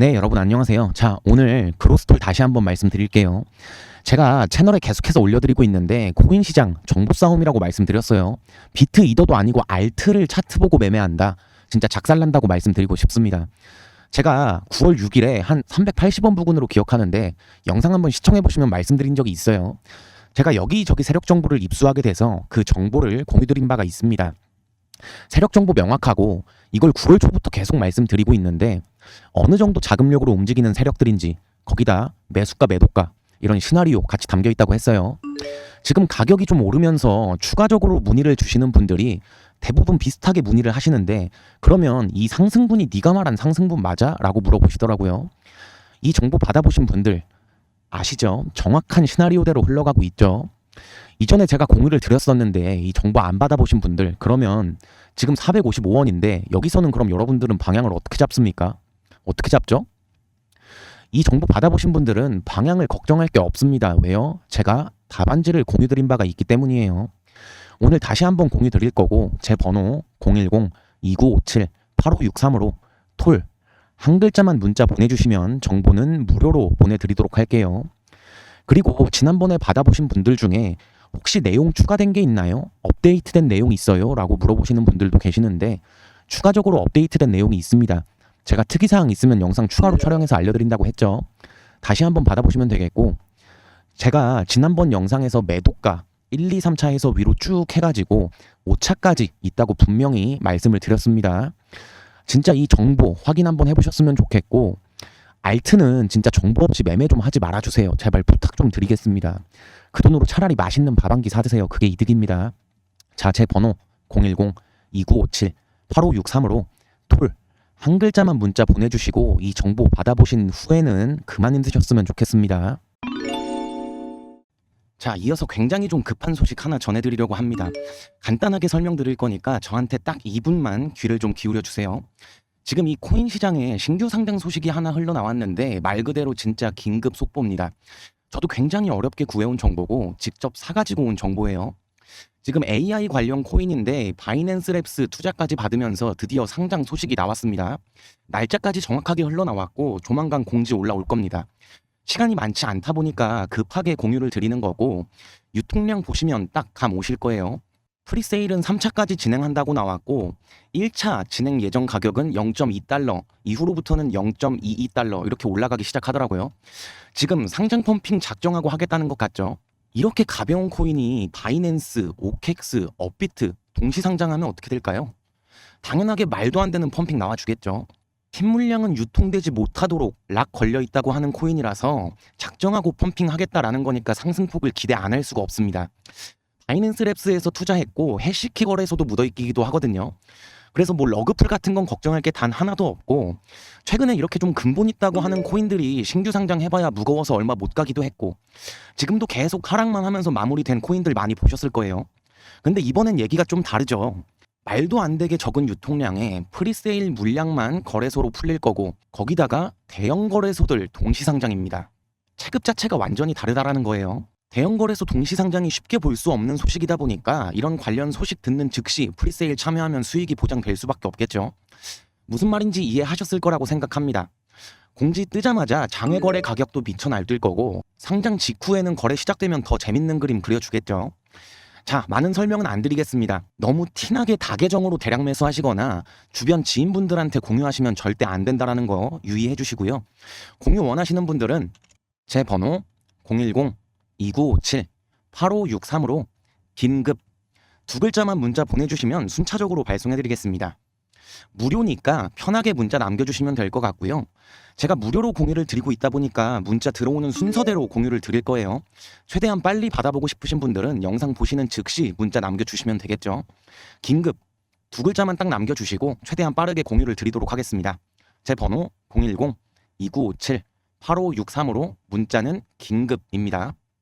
네, 여러분 안녕하세요. 자, 오늘 그로스톨 다시 한번 말씀드릴게요. 제가 채널에 계속해서 올려드리고 있는데 코인 시장 정보 싸움이라고 말씀드렸어요. 비트 이더도 아니고 알트를 차트 보고 매매한다. 진짜 작살난다고 말씀드리고 싶습니다. 제가 9월 6일에 한 380원 부근으로 기억하는데 영상 한번 시청해 보시면 말씀드린 적이 있어요. 제가 여기저기 세력 정보를 입수하게 돼서 그 정보를 공유드린 바가 있습니다. 세력 정보 명확하고 이걸 9월 초부터 계속 말씀드리고 있는데 어느 정도 자금력으로 움직이는 세력들인지 거기다 매수가 매도가 이런 시나리오 같이 담겨 있다고 했어요. 지금 가격이 좀 오르면서 추가적으로 문의를 주시는 분들이 대부분 비슷하게 문의를 하시는데 그러면 이 상승분이 네가 말한 상승분 맞아? 라고 물어보시더라고요. 이 정보 받아보신 분들 아시죠? 정확한 시나리오대로 흘러가고 있죠. 이전에 제가 공유를 드렸었는데 이 정보 안 받아보신 분들 그러면 지금 455원인데 여기서는 그럼 여러분들은 방향을 어떻게 잡습니까? 어떻게 잡죠? 이 정보 받아보신 분들은 방향을 걱정할 게 없습니다. 왜요? 제가 답안지를 공유 드린 바가 있기 때문이에요. 오늘 다시 한번 공유 드릴 거고 제 번호 010-2957-8563으로 톨 한 글자만 문자 보내주시면 정보는 무료로 보내드리도록 할게요. 그리고 지난번에 받아보신 분들 중에 혹시 내용 추가된 게 있나요? 업데이트된 내용 있어요? 라고 물어보시는 분들도 계시는데 추가적으로 업데이트된 내용이 있습니다. 제가 특이사항 있으면 영상 추가로 촬영해서 알려드린다고 했죠. 다시 한번 받아보시면 되겠고 제가 지난번 영상에서 매도가 1, 2, 3차에서 위로 쭉 해가지고 5차까지 있다고 분명히 말씀을 드렸습니다. 진짜 이 정보 확인 한번 해보셨으면 좋겠고 알트는 진짜 정보 없이 매매 좀 하지 말아주세요. 제발 부탁 좀 드리겠습니다. 그 돈으로 차라리 맛있는 밥 한 끼 사드세요. 그게 이득입니다. 자, 제 번호 010-2957-8563으로 톨 한 글자만 문자 보내주시고 이 정보 받아보신 후에는 그만 힘드셨으면 좋겠습니다. 자, 이어서 굉장히 좀 급한 소식 하나 전해드리려고 합니다. 간단하게 설명드릴 거니까 저한테 딱 2분만 귀를 좀 기울여 주세요. 지금 이 코인 시장에 신규 상장 소식이 하나 흘러나왔는데 말 그대로 진짜 긴급 속보입니다. 저도 굉장히 어렵게 구해온 정보고 직접 사가지고 온 정보예요. 지금 AI 관련 코인인데 바이낸스 랩스 투자까지 받으면서 드디어 상장 소식이 나왔습니다. 날짜까지 정확하게 흘러나왔고 조만간 공지 올라올 겁니다. 시간이 많지 않다 보니까 급하게 공유를 드리는 거고 유통량 보시면 딱 감 오실 거예요. 프리세일은 3차까지 진행한다고 나왔고 1차 진행 예정 가격은 0.2달러, 이후로부터는 0.22달러 이렇게 올라가기 시작하더라고요. 지금 상장 펌핑 작정하고 하겠다는 것 같죠. 이렇게 가벼운 코인이 바이낸스, 오캑스, 업비트 동시 상장하면 어떻게 될까요? 당연하게 말도 안 되는 펌핑 나와주겠죠. 팀 물량은 유통되지 못하도록 락 걸려 있다고 하는 코인이라서 작정하고 펌핑하겠다라는 거니까 상승폭을 기대 안 할 수가 없습니다. 바이낸스 랩스에서 투자했고 해시키 거래소도 묻어있기도 하거든요. 그래서 뭐 러그풀 같은 건 걱정할 게 단 하나도 없고 최근에 이렇게 좀 근본 있다고 하는 코인들이 신규 상장 해봐야 무거워서 얼마 못 가기도 했고 지금도 계속 하락만 하면서 마무리된 코인들 많이 보셨을 거예요. 근데 이번엔 얘기가 좀 다르죠. 말도 안 되게 적은 유통량에 프리세일 물량만 거래소로 풀릴 거고 거기다가 대형 거래소들 동시 상장입니다. 체급 자체가 완전히 다르다라는 거예요. 대형 거래소 동시 상장이 쉽게 볼 수 없는 소식이다 보니까 이런 관련 소식 듣는 즉시 프리세일 참여하면 수익이 보장될 수밖에 없겠죠. 무슨 말인지 이해하셨을 거라고 생각합니다. 공지 뜨자마자 장외 거래 가격도 미쳐 날뛸 거고 상장 직후에는 거래 시작되면 더 재밌는 그림 그려주겠죠. 자, 많은 설명은 안 드리겠습니다. 너무 티나게 다계정으로 대량 매수하시거나 주변 지인분들한테 공유하시면 절대 안 된다라는 거 유의해 주시고요. 공유 원하시는 분들은 제 번호 010 2957 8563으로 긴급 두 글자만 문자 보내주시면 순차적으로 발송해드리겠습니다. 무료니까 편하게 문자 남겨주시면 될 것 같고요. 제가 무료로 공유를 드리고 있다 보니까 문자 들어오는 순서대로 공유를 드릴 거예요. 최대한 빨리 받아보고 싶으신 분들은 영상 보시는 즉시 문자 남겨주시면 되겠죠. 긴급 두 글자만 딱 남겨주시고 최대한 빠르게 공유를 드리도록 하겠습니다. 제 번호 010 2957 8563으로 문자는 긴급입니다.